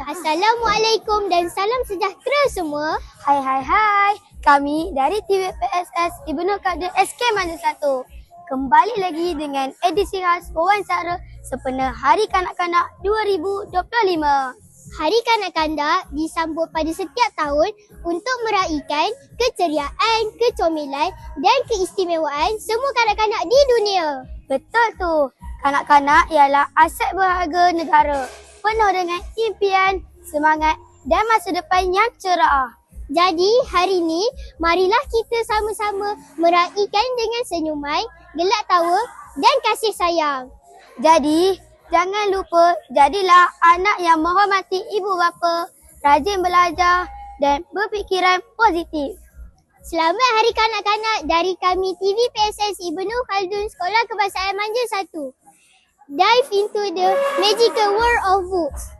Assalamualaikum dan salam sejahtera semua. Hai hai hai, kami dari TV PSS Ibnu Kadir SK Manja 1. Kembali lagi dengan edisi khas wawancara sempena Hari Kanak-Kanak 2025. Hari Kanak-Kanak disambut pada setiap tahun untuk meraihkan keceriaan, kecombelan dan keistimewaan semua kanak-kanak di dunia. Betul tu, kanak-kanak ialah aset berharga negara. Penuh dengan impian, semangat dan masa depan yang cerah. Jadi hari ini marilah kita sama-sama meraihkan dengan senyuman, gelak tawa dan kasih sayang. Jadi, jangan lupa jadilah anak yang menghormati ibu bapa, rajin belajar dan berfikiran positif. Selamat Hari Kanak-Kanak dari kami TV PSS Ibnu Khaldun Sekolah Kebangsaan Manja 1. Dive into the magical world of books.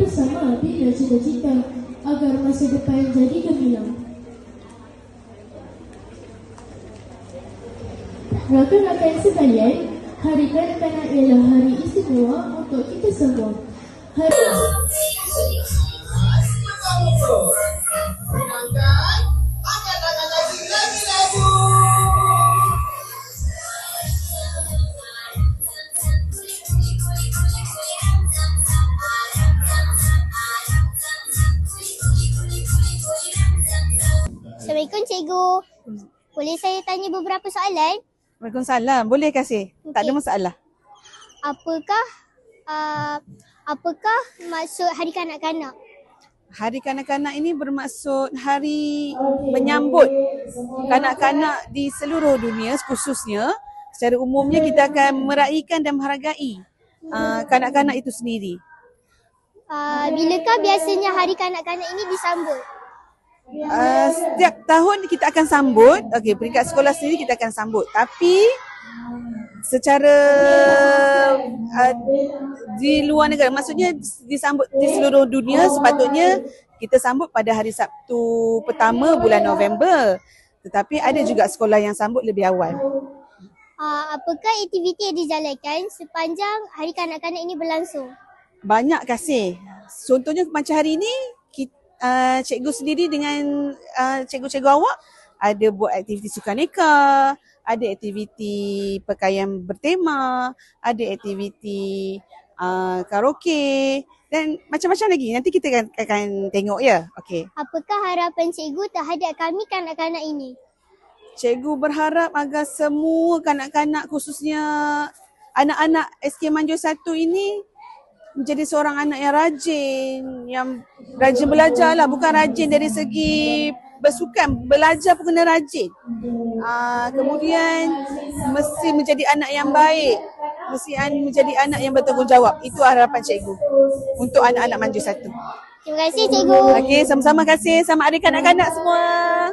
Bersama bina cita-cita agar masa depan jadi gemilang. Rakan-rakan sekalian, Hari Kanak-Kanak ialah hari istimewa untuk kita semua. Hari Assalamualaikum Cikgu. Boleh saya tanya beberapa soalan? Waalaikumsalam. Boleh kasih. Tak ada masalah. Apakah uh, apakah maksud Hari Kanak-Kanak? Hari kanak-kanak ini bermaksud hari menyambut kanak-kanak di seluruh dunia khususnya secara umumnya kita akan meraihkan dan menghargai uh, kanak-kanak itu sendiri. Uh, bilakah biasanya Hari Kanak-Kanak ini disambut? Uh, setiap tahun kita akan sambut, okey peringkat sekolah sendiri kita akan sambut. Tapi secara uh, di luar negara maksudnya disambut di seluruh dunia sepatutnya kita sambut pada hari Sabtu pertama bulan November. Tetapi ada juga sekolah yang sambut lebih awal. Uh, apakah aktiviti yang dijalankan sepanjang Hari Kanak-Kanak ini berlangsung? Banyak kasih. Contohnya macam hari ini uh, cikgu sendiri dengan uh, cikgu-cikgu awak ada buat aktiviti sukaneka, ada aktiviti pakaian bertema, ada aktiviti uh, karaoke dan macam-macam lagi. Nanti kita akan, akan tengok ya. Okey. Apakah harapan cikgu terhadap kami kanak-kanak ini? Cikgu berharap agar semua kanak-kanak khususnya anak-anak SK Manjur 1 ini menjadi seorang anak yang rajin, yang rajin belajar lah. Bukan rajin dari segi bersukan, belajar pun kena rajin. Uh, kemudian mesti menjadi anak yang baik, mesti menjadi anak yang bertanggungjawab. Itu harapan cikgu untuk anak-anak Manjur 1. Terima kasih cikgu. Okey, sama-sama kasih sama adik kanak-kanak semua.